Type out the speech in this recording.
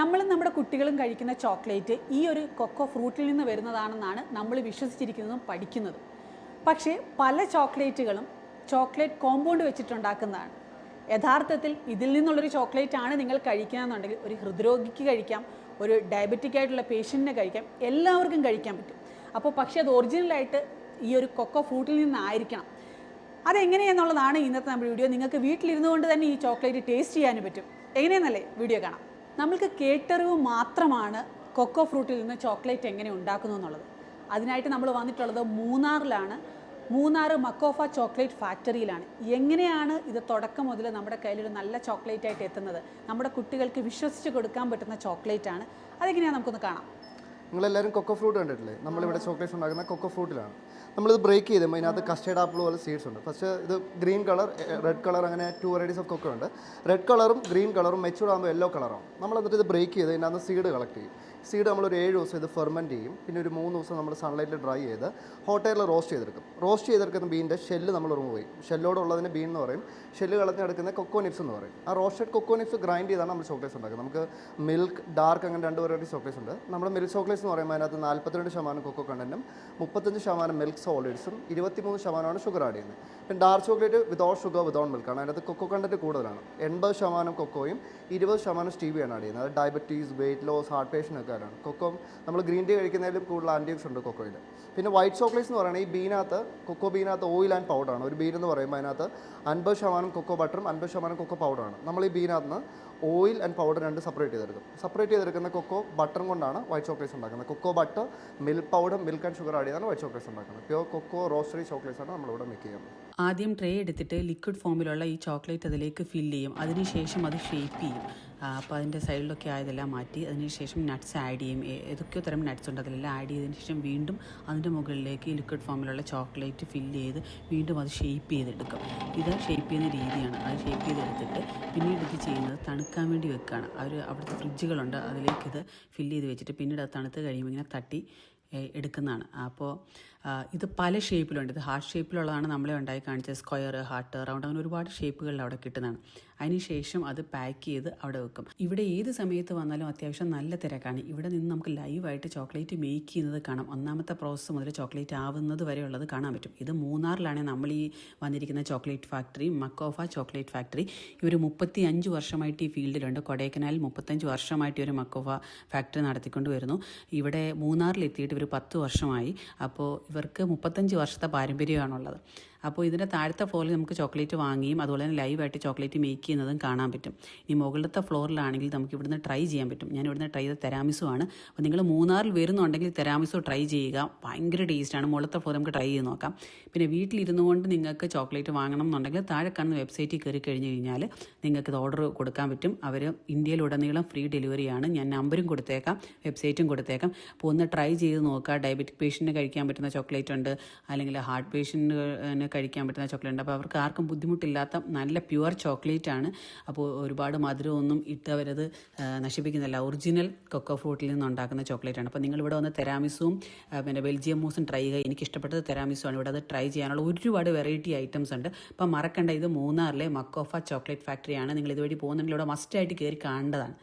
നമ്മളും നമ്മുടെ കുട്ടികളും കഴിക്കുന്ന ചോക്ലേറ്റ് ഈ ഒരു കൊക്കോ ഫ്രൂട്ടിൽ നിന്ന് വരുന്നതാണെന്നാണ് നമ്മൾ വിശ്വസിച്ചിരിക്കുന്നതും പഠിക്കുന്നതും. പക്ഷേ പല ചോക്ലേറ്റുകളും ചോക്ലേറ്റ് കോമ്പൗണ്ട് വെച്ചിട്ടുണ്ടാക്കുന്നതാണ്. യഥാർത്ഥത്തിൽ ഇതിൽ നിന്നുള്ളൊരു ചോക്ലേറ്റ് ആണ് നിങ്ങൾ കഴിക്കുകയെന്നുണ്ടെങ്കിൽ ഒരു ഹൃദ്രോഗിക്ക് കഴിക്കാം ഒരു ഡയബറ്റിക് ആയിട്ടുള്ള പേഷ്യന്റിനെ കഴിക്കാം എല്ലാവർക്കും കഴിക്കാൻ പറ്റും. അപ്പോൾ പക്ഷേ അത് ഒറിജിനലായിട്ട് ഈ ഒരു കൊക്കോ ഫ്രൂട്ടിൽ നിന്നായിരിക്കണം. അതെങ്ങനെയെന്നുള്ളതാണ് ഇന്നത്തെ നമ്മുടെ വീഡിയോ. നിങ്ങൾക്ക് വീട്ടിലിരുന്നുകൊണ്ട് തന്നെ ഈ ചോക്ലേറ്റ് ടേസ്റ്റ് ചെയ്യാനും പറ്റും. എങ്ങനെയെന്നല്ലേ? വീഡിയോ കാണാം. നമ്മൾക്ക് കേട്ടറിവ് മാത്രമാണ് കൊക്കോ ഫ്രൂട്ടിൽ നിന്ന് ചോക്ലേറ്റ് എങ്ങനെ ഉണ്ടാക്കുന്നു എന്നുള്ളത്. അതിനായിട്ട് നമ്മൾ വന്നിട്ടുള്ളത് മൂന്നാറിലാണ്. മൂന്നാർ മക്കോഫ ചോക്ലേറ്റ് ഫാക്ടറിയിലാണ്. എങ്ങനെയാണ് ഇത് തുടക്കം മുതൽ നമ്മുടെ കയ്യിലൊരു നല്ല ചോക്ലേറ്റ് ആയിട്ട് എത്തുന്നത്? നമ്മുടെ കുട്ടികൾക്ക് വിശ്വസിച്ച് കൊടുക്കാൻ പറ്റുന്ന ചോക്ലേറ്റ് ആണ് അതെങ്ങനെയാണ് നമുക്കൊന്ന് കാണാം. നിങ്ങളെല്ലാവരും കൊക്കോ ഫ്രൂട്ട് കണ്ടിട്ടില്ലേ? നമ്മളിവിടെ ചോക്ലേറ്റ്സ് ഉണ്ടാക്കുന്ന കൊക്കോ ഫ്രൂട്ടിലാണ് നമ്മളിത് ബ്രേക്ക് ചെയ്തുമ്പോൾ അതിനകത്ത് കസ്റ്റേർഡ് ആപ്പിൾ പോലെ സീഡ്സ് ഉണ്ട്. ഫസ്റ്റ് ഇത് ഗ്രീൻ കളർ റെഡ് കളർ അങ്ങനെ ടു വെറൈറ്റീസ് ഓഫ് കൊക്കോ ഉണ്ട്. റെഡ് കളറും ഗ്രീൻ കളറും മെച്ചൂർഡ് ആകുമ്പോൾ യെല്ലോ കളറാണ് നമ്മൾ എന്നിട്ട് ഇത് ബ്രേക്ക് ചെയ്ത് അതിനകത്ത് സീഡ് കളക്ട് ചെയ്യും. സീഡ് നമ്മളൊരു ഏഴ് ദിവസം ഇത് ഫെർമെന്റ് ചെയ്യും. പിന്നെ ഒരു മൂന്ന് ദിവസം നമ്മൾ സൺലൈറ്റിൽ ഡ്രൈ ചെയ്ത് ഹോട്ട് എയറിൽ റോസ്റ്റ് ചെയ്തെടുക്കും. റോസ്റ്റ് ചെയ്തെടുക്കുന്ന ബീന്റെ ഷെല്ല് നമ്മൾ റിമൂവ് ചെയ്യും ഷെല്ലോടുള്ളതിന് ബീൻ എന്ന് പറയും. ഷെല്ല് കളഞ്ഞെടുക്കുന്ന കൊക്കോ നിപ്സ് എന്ന് പറയും. ആ റോസ്റ്റഡ് കൊക്കോ നിപ്സ് ഗ്രൈൻഡ് ചെയ്താണ് നമ്മൾ ചോക്ലേറ്റ്സ് ഉണ്ടാക്കുന്നത്. നമുക്ക് മിൽക്ക് ഡാർക്ക് അങ്ങനെ രണ്ട് വെറൈറ്റി ചോക്ലേറ്റ്സ് ഉണ്ട്. നമ്മുടെ മിൽക്ക് ചോക്ലേറ്റ്സ് എന്ന് പറയുമ്പോൾ അതിനകത്ത് നാൽപ്പത്തിരണ്ട് ശതമാനം കൊക്കോ കണ്ടന്റും മുപ്പത്തഞ്ച് ശതമാനം മിൽക്ക് സോളിഡ്സും ഇരുപത്തിമൂന്ന് ശതമാനമാണ് ഷുഗർ ആഡ് ചെയ്യുന്നത്. പിന്നെ dark chocolate without sugar without മിൽക്കാണ് അതിനകത്ത് കൊക്കോ കണ്ടന്റ് കൂടുതലാണ്. എൺപത് ശതമാനം കൊക്കോയും ഇരുപത് ശതമാനം സ്റ്റീവിയാണ് ആഡ് ചെയ്യുന്നത്. അത് diabetes weight loss heart patient ഒക്കെ കൊക്കോ നമ്മൾ ഗ്രീൻ ടീ കഴിക്കുന്നതിലും കൂടുതൽ ആന്റിയോക്സ് ഉണ്ട് കൊക്കോയിൽ. പിന്നെ വൈറ്റ് ചോക്ലേറ്റ്സ് എന്ന് പറയുന്നത് ഈ ബീനകത്ത് കൊക്കോ ബീനകത്ത് ഓയിൽ ആൻഡ് പൗഡറാണ് ഒരു ബീൻ എന്ന് പറയുമ്പോൾ അതിനകത്ത് അൻപത് ശതമാനം കൊക്കോ ബട്ടറും അൻപത് ശതമാനം കൊക്കോ പൗഡറാണ് നമ്മൾ ഈ ബീനകത്ത് നിന്ന് ഓയിൽ ആൻഡ് പൗഡർ രണ്ട് സെപ്പറേറ്റ് ചെയ്തെടുക്കും. സെപ്പറേറ്റ് ചെയ്തെടുക്കുന്ന കൊക്കോ ബട്ടറും കൊണ്ടാണ് വൈറ്റ് ചോക്ലേറ്റ്സ് ഉണ്ടാക്കുന്നത്. Cocoa butter milk powder milk and sugar add ചെയ്താണ് വൈറ്റ് ചോക്ലേറ്റ്സ് ഉണ്ടാക്കുന്നത്. പ്യോർ കൊക്കോ റോസ്റ്ററി ചോക്ലേറ്റ്സ് ആണ് നമ്മളിവിടെ മേക്ക് ചെയ്യുന്നത്. ആദ്യം ട്രേ എടുത്തിട്ട് ലിക്വിഡ് ഫോമിലുള്ള ഈ ചോക്ലേറ്റ് അതിലേക്ക് ഫില്ല് ചെയ്യും. അതിനുശേഷം അത് ഷേപ്പ് ചെയ്യും. അപ്പോൾ അതിന്റെ സൈഡിലൊക്കെ ആയതെല്ലാം മാറ്റി അതിനുശേഷം നട്ട്സ് ആഡ് ചെയ്യും. ഏതൊക്കെയോ തരം നട്ട്സ് ഉണ്ട്. അതിലെല്ലാം ആഡ് ചെയ്തതിന് ശേഷം വീണ്ടും അതിന്റെ മുകളിലേക്ക് ലിക്വിഡ് ഫോമിലുള്ള ചോക്ലേറ്റ് ഫിൽ ചെയ്ത് വീണ്ടും അത് ഷേപ്പ് ചെയ്തെടുക്കും. ഇത് ഷേപ്പ് ചെയ്യുന്ന രീതിയാണ്. അത് ഷേപ്പ് ചെയ്തെടുത്തിട്ട് പിന്നീട് ഇത് ചെയ്യുന്നത് തണുക്കാൻ വേണ്ടി വെക്കുകയാണ് അവർ അവിടുത്തെ ഫ്രിഡ്ജുകളുണ്ട്. അതിലേക്ക് ഇത് ഫില്ല് ചെയ്ത് വെച്ചിട്ട് പിന്നീട് അത് തണുത്ത് കഴിയുമ്പോൾ ഇങ്ങനെ തട്ടി എടുക്കുന്നതാണ്. അപ്പോൾ ഇത് പല ഷേപ്പിലുണ്ട് ഇത് ഹാർട്ട് ഷേപ്പിലുള്ളതാണ് നമ്മളെ ഉണ്ടായി കാണിച്ചത്. സ്ക്വയർ ഹാർട്ട് റൗണ്ട് അങ്ങനെ ഒരുപാട് ഷേപ്പുകളിൽ അവിടെ കിട്ടുന്നതാണ്. അതിനുശേഷം അത് പാക്ക് ചെയ്ത് അവിടെ വെക്കും. ഇവിടെ ഏത് സമയത്ത് വന്നാലും അത്യാവശ്യം നല്ല തിരക്കാണ്. ഇവിടെ നിന്ന് നമുക്ക് ലൈവായിട്ട് ചോക്ലേറ്റ് മേക്ക് ചെയ്യുന്നത് കാണാം. ഒന്നാമത്തെ പ്രോസസ്സ് മുതൽ ചോക്ലേറ്റ് ആവുന്നത് വരെ ഉള്ളത് കാണാൻ പറ്റും. ഇത് മൂന്നാറിലാണ് നമ്മൾ ഈ വന്നിരിക്കുന്ന ചോക്ലേറ്റ് ഫാക്ടറി മക്കോഫ ചോക്ലേറ്റ് ഫാക്ടറി ഇവർ മുപ്പത്തി അഞ്ച് വർഷമായിട്ട് ഈ ഫീൽഡിലുണ്ട്. കൊടൈക്കനാലിൽ മുപ്പത്തഞ്ച് വർഷമായിട്ട് ഇവർ മക്കോഫ ഫാക്ടറി നടത്തിക്കൊണ്ട് വരുന്നു. ഇവിടെ മൂന്നാറിലെത്തിയിട്ട് ഇവർ പത്ത് വർഷമായി. അപ്പോൾ ഇവർക്ക് മുപ്പത്തഞ്ച് വർഷത്തെ പാരമ്പര്യമാണുള്ളത്. അപ്പോൾ ഇതിന്റെ താഴത്തെ ഫ്ലോറിൽ നമുക്ക് ചോക്ലേറ്റ് വാങ്ങിയും അതുപോലെ തന്നെ ലൈവായിട്ട് ചോക്ലേറ്റ് മേക്ക് ചെയ്യുന്നതും കാണാൻ പറ്റും. ഇനി മുകളിലത്തെ ഫ്ലോറിലാണെങ്കിൽ നമുക്ക് ഇവിടുന്ന് ട്രൈ ചെയ്യാൻ പറ്റും. ഞാൻ ഇവിടുന്ന് ട്രൈ ചെയ്ത തെരാമിസു ആണ്. അപ്പോൾ നിങ്ങൾ മൂന്നാറിൽ വരുന്നുണ്ടെങ്കിൽ തെരാമിസു ട്രൈ ചെയ്യുക. ഭയങ്കര ടേസ്റ്റാണ് മുകളിലത്തെ ഫ്ലോർ നമുക്ക് ട്രൈ ചെയ്ത് നോക്കാം. പിന്നെ വീട്ടിലിരുന്നു കൊണ്ട് നിങ്ങൾക്ക് ചോക്ലേറ്റ് വാങ്ങണം എന്നുണ്ടെങ്കിൽ താഴെ കാണുന്ന വെബ്സൈറ്റിൽ കയറി കഴിഞ്ഞ് കഴിഞ്ഞാൽ നിങ്ങൾക്ക് ഇത് ഓർഡർ കൊടുക്കാൻ പറ്റും. അവർ ഇന്ത്യയിലുടനീളം ഫ്രീ ഡെലിവറിയാണ് ഞാൻ നമ്പറും കൊടുത്തേക്കാം വെബ്സൈറ്റും കൊടുത്തേക്കാം. അപ്പോൾ ഒന്ന് ട്രൈ ചെയ്ത് നോക്കുക. ഡയബറ്റിക് പേഷ്യന്റിന് കഴിക്കാൻ പറ്റുന്ന ചോക്ലേറ്റ് ഉണ്ട്. അല്ലെങ്കിൽ ഹാർട്ട് പേഷ്യന്റിന് കഴിക്കാൻ പറ്റുന്ന ചോക്ലേറ്റ് അപ്പോൾ അവർക്ക് ആർക്കും ബുദ്ധിമുട്ടില്ലാത്ത നല്ല പ്യുവർ ചോക്ലേറ്റ് ആണ് അപ്പോൾ ഒരുപാട് മധുരമൊന്നും ഇട്ട് അവരത് നശിപ്പിക്കുന്നില്ല. ഒറിജിനൽ കൊക്കോ ഫ്രൂട്ടിൽ നിന്ന് ഉണ്ടാക്കുന്ന ചോക്ലേറ്റ് ആണ് അപ്പോൾ നിങ്ങൾ ഇവിടെ വന്ന് തെരാമിസും പിന്നെ ബെൽജിയം മൂസും ട്രൈ ചെയ്യുക. എനിക്ക് ഇഷ്ടപ്പെട്ടത് തെരാമിസും ആണ് ഇവിടെ അത് ട്രൈ ചെയ്യാനുള്ള ഒരുപാട് വെറൈറ്റി ഐറ്റംസ് ഉണ്ട്. അപ്പോൾ മറക്കണ്ട ഇത് മൂന്നാറിലെ മക്കോഫ ചോക്ലേറ്റ് ഫാക്ടറിയാണ്. നിങ്ങൾ ഇതുവഴി പോകുന്നുണ്ടെങ്കിൽ ഇവിടെ മസ്റ്റായിട്ട് കയറി കാണേണ്ടതാണ്.